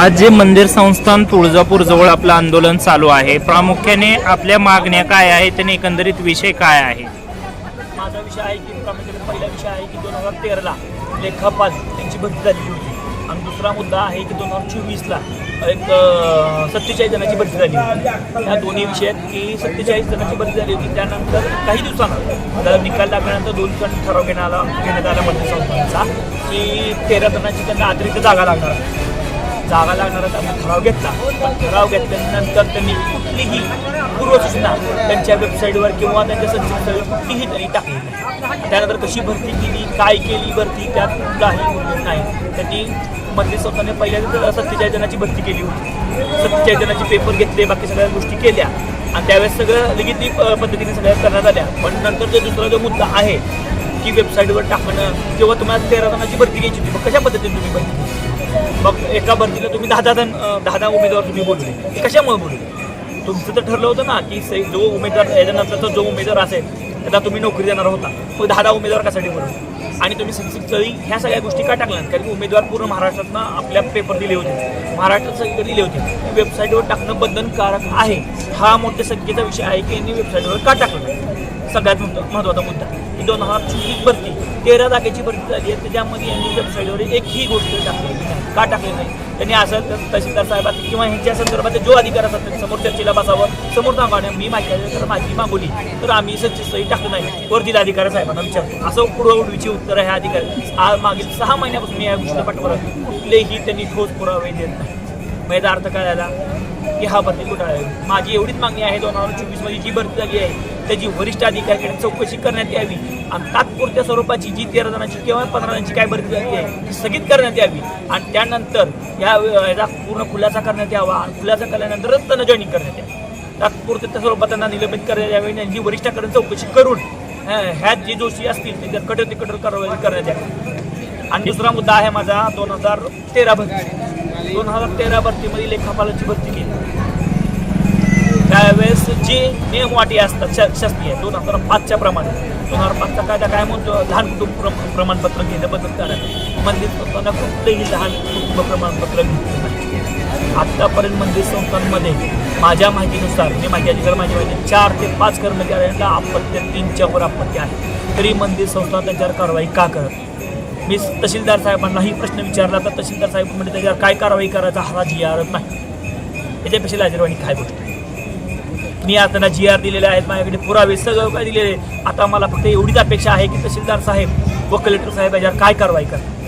आज जे मंदिर संस्थान तुळजापूर जवळ आपलं आंदोलन चालू आहे. प्रामुख्याने आपल्या मागण्या काय आहेत आणि एकंदरीत विषय काय आहे? माझा विषय आहे की प्रामुख्याने पहिला विषय आहे की दोन हजार तेराला लेखापाल त्यांची भरती झाली होती. आणि दुसरा मुद्दा आहे की दोन हजार चोवीसला एक सत्तेचाळीस जणांची भरती झाली होती. या दोन्ही विषयात की सत्तेचाळीस जणांची भरती झाली होती. त्यानंतर काही दिवसांना त्याला निकाल लागल्यानंतर दोन दिवसांनी ठराव घेण्यात आला घेण्यात आला मंत्री संस्थांचा की तेरा जणांची त्यांना अतिरिक्त जागा लागणार. जागा लागणारा त्यांना ठराव घेतला. ठराव घेतल्यानंतर त्यांनी कुठलीही पूर्वसूचना त्यांच्या वेबसाईटवर किंवा त्यांच्या संस्थेवर कुठलीही त्यांनी टाकली त्यानंतर कशी भरती केली काय केली भरती त्यात कुठलाही उल्लेख नाही. त्यांनी मंत्री संस्थाने पहिल्या सत्तेचाळीस जणांची भरती केली होती. सत्तेचाळीस जणांचे पेपर घेतले बाकी सगळ्या गोष्टी केल्या. आणि त्यावेळेस सगळं लिखित पद्धतीने सगळ्या करण्यात आल्या. पण नंतर जो दुसरा जो मुद्दा आहे की वेबसाईटवर टाकणं किंवा तुम्हाला तेरा जणांची भरती घ्यायची होती मग कशा पद्धतीने तुम्ही भरती मग एका भरतीला तुम्ही दहा दहा जण दहा दहा उमेदवार तुम्ही बोलले कशामुळे बोलले तुमचं तर ठरलं होतं ना की जो उमेदवार याच्यानंतरचा जो उमेदवार असेल त्याला तुम्ही नोकरी देणार होता. मग दहा दहा उमेदवार कशासाठी बोलले आणि तुम्ही संसदस्थळी ह्या सगळ्या गोष्टी का टाकल्या कारण की उमेदवार पूर्ण महाराष्ट्रातनं आपल्या पेपर दिले होते. महाराष्ट्रात सगळीकडे दिले होते. वेबसाईटवर टाकणं बंधनकारक आहे. हा मोठ्या संख्येचा विषय आहे की यांनी वेबसाईटवर का टाकलं? सगळ्यात महत्त्वाचा मुद्दा. की दोन हजार चोवीस भरती तेरा जागेची भरती झाली आहे. त्याच्यामध्ये यांनी वेबसाईटवर एकही गोष्ट टाकली. नाही का टाकली नाही? त्यांनी असं तर तहसीलदार साहेबात किंवा ह्यांच्या संदर्भात जो अधिकार असतात समोर चर्चेला बसावं. समोर सांगा मी माहिती तर माहिती मागवली तर आम्ही सही टाकलं नाही. वर अधिकार साहेबांना विचारतो असं पुरवडीची उत्तर आहे अधिकारी आज मागील सहा महिन्यापासून मी या गोष्टीला पाठवलं कुठलेही त्यांनी ठोस पुरावे देत नाही. मैदा अर्थ काय झाला? की हा भरती घोटाळा आहे? माझी एवढीच मागणी आहे दोन हजार चोवीसमध्ये जी भरती झाली आहे त्याची वरिष्ठ अधिकाऱ्याकडे चौकशी करण्यात यावी. आणि तात्पुरत्या स्वरूपाची जी तेरा जणांची किंवा पंधरा जणांची काय भरती झाली आहे ती स्थगित करण्यात यावी. आणि त्यानंतर या याचा पूर्ण खुलासा करण्यात यावा. आणि खुलासा केल्यानंतरच त्यांना जॉईनिंग करण्यात यावी. तात्पुरत्या स्वरूपात त्यांना निलंबित करण्यात यावी आणि जी वरिष्ठाकडे चौकशी करून ह्या ह्यात जे दोषी असतील ते कठोर ते कठोर कारवाई करण्यात यावी. आणि दुसरा मुद्दा आहे माझा दोन हजार तेरा भरती. दोन हजार तेरा भरतीमध्ये लेखापालाची भरती केली. त्यावेळेस जे नियम वाटी असतात श- शासकीय दोन हजार पाचच्या प्रमाणे. दोन हजार पाचचा कायदा काय म्हणतो? लहान कुटुंब प्रमाणपत्र घेणं बदल मंदिर संस्थांना कुठलंही लहान कुटुंब प्रमाणपत्र घेतलं नाही. आत्तापर्यंत मंदिर संस्थांमध्ये माझ्या माहितीनुसार मी माहिती अधिकार माझी माहिती चार ते पाच कर्मचाऱ्यांना आपत्त्या तीनच्यावर आपत्ती आहे. तरी मंदिर संस्था त्यांच्यावर कारवाई का करत नाही? मी तहसीलदार साहेबांनाही प्रश्न विचारला तर तहसीलदार साहेब म्हणजे त्याच्यावर काय कारवाई करायचा हा जी आरच नाही याच्यापेक्षा लाजरवाणी काय गोष्ट? मी आता ना जी आर दिलेले आहेत माझ्याकडे पुरावे सगळं काय दिलेले आहे. आता मला फक्त एवढीच अपेक्षा आहे की तहसीलदार साहेब व कलेक्टर साहेब याच्यावर काय कारवाई करतात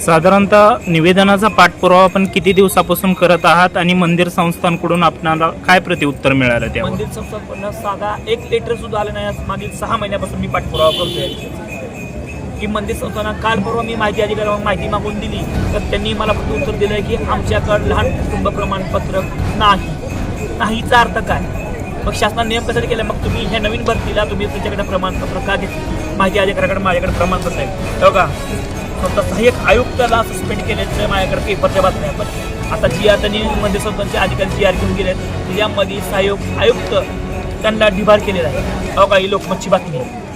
साधारणतः निवेदनाचा पाठपुरावा आपण किती दिवसापासून करत आहात आणि मंदिर संस्थांकडून आपणाला काय प्रतिउत्तर मिळालं त्यावर मंदिर संस्थापना साधा एक लेटर सुद्धा आलं नाही मागील सहा महिन्यापासून मी पाठपुरावा करतोय की मंदिर संस्थांना काल परवा मी माहिती अधिकाऱ्यांना माहिती मागून दिली. तर त्यांनी मला फक्त उत्तर दिलं की आमच्याकडं लहान कुटुंब प्रमाणपत्र नाही. नाहीचा अर्थ काय? मग शासनाने नियम कशासाठी केला? मग तुम्ही ह्या नवीन भरतीला तुम्ही तुमच्याकडे प्रमाणपत्र का घेतले? माहिती अधिकाऱ्याकडे माझ्याकडे प्रमाणपत्र आहे हो का स्वतः सहाय्यक आयुक्ताला सस्पेंड केल्याचं माझ्याकडे पेपरच्या बातम्या पण आता जी आता त्यांनी मंदिर संस्थांचे अधिकारी जी आर घेऊन गेले आहेत यामध्ये सहाय्यक आयुक्त त्यांना डिबार केलेला आहे. हो का ही लोकमतची बातमी आहे.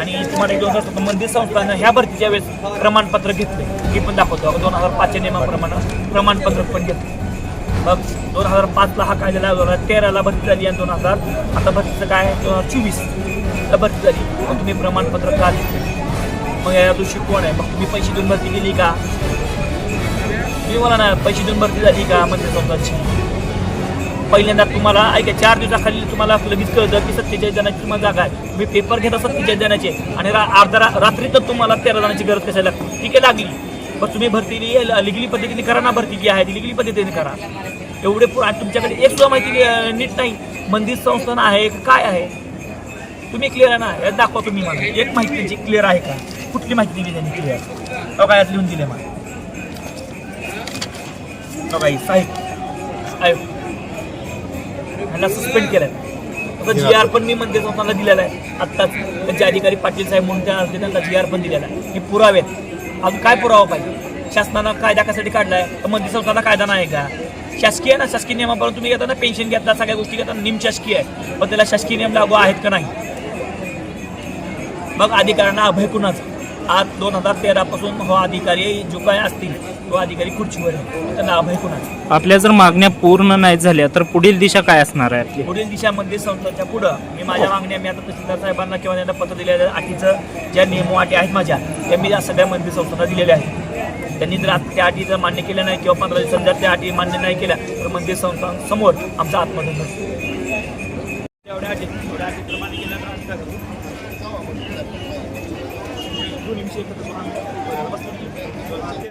आणि तुम्हाला एक दोन हजार मंदिर संस्थानं ह्या भरतीच्या वेळेस प्रमाणपत्र घेतले. हे पण दाखवतो. दोन हजार पाचच्या नियमाप्रमाणे प्रमाणपत्र पण घेतलं. मग दोन हजार पाचला हा कायदा दोन हजार तेराला भरती झाली आणि दोन हजार आता भरतीचं काय? आहे दोन हजार चोवीसला भरती झाली. मग तुम्ही प्रमाणपत्र का घेतले? मग या दिवशी कोण आहे? मग तुम्ही पैसे देऊन भरती केली का? तुम्ही मला ना पैसे देऊन भरती झाली का? मंदिर संस्थाची? पहिल्यांदा तुम्हाला ऐका चार दिवसाखाली तुम्हाला लगेच कळतं की सत्तेचाळीस जणांची तुम्हाला जागा आहे. तुम्ही पेपर घेता सत्तेचाळीस जणांचे आणि रा अर्धा रा रात्री तर तुम्हाला तेरा जणांची गरज कशाला लागते? ठीक आहे लागली. पण तुम्ही भरती लिगली पद्धतीने करा ना भरती जी आहे ती लिगली पद्धतीने करा. एवढे आणि तुमच्याकडे एक सुद्धा माहिती नीट नाही. मंदिर संस्थान आहे काय आहे? तुम्ही क्लिअर आहे ना? यात दाखवा तुम्ही मला. एक माहिती त्यांची क्लिअर आहे का? कुठली माहिती दिली त्यांनी क्लिअर हो काय यात लिहून दिले मला? हो काय साहेब साहेब. ह्यांना सस्पेंड केलंय. आता जी आर पण मी मंदिर संस्थांना दिलेला आहे. आत्ताच त्यांचे अधिकारी पाटील साहेब म्हणून त्या असते त्यांना जी आर पण दिलेला आहे. की पुरावे आहेत. अजून काय पुरावा पाहिजे? शासनानं कायदा कशासाठी काढलाय. तर मंदिर संस्थांना कायदा नाही का? शासकीय आहे ना? शासकीय नियमाप्रमाणे तुम्ही घेताना पेन्शन घेता सगळ्या गोष्टी घेताना निम शासकीय आहे. पण त्याला शासकीय नियम लागू आहेत का नाही? मग अधिकाऱ्यांना अभय कुणाचा? आज दोन हजार तेरापासून हो अधिकारी जो काय असतील तो अधिकारी खुर्चीवर आहे. त्यांना अभय कुणाचा आपल्या जर मागण्या पूर्ण नाही झाल्या तर पुढील दिशा काय असणार आहे आपली? पुढील दिशामध्ये संस्थांच्या पुढं मी माझ्या मागण्या मी आता तहसीलदार साहेबांना किंवा त्यांना पत्र दिलेल्या अटीचं ज्या नियम अटी आहेत माझ्या त्या मी या सगळ्या मंदिर संस्थांना दिलेल्या आहेत. त्यांनी जर आता त्या अटी जर मान्य केल्या नाही किंवा पंधरा दिवसांत जर त्या अटी मान्य नाही केल्या तर मंदिर संस्थांसमोर आमचा. एवढ्या अटी एवढ्या अटी करू?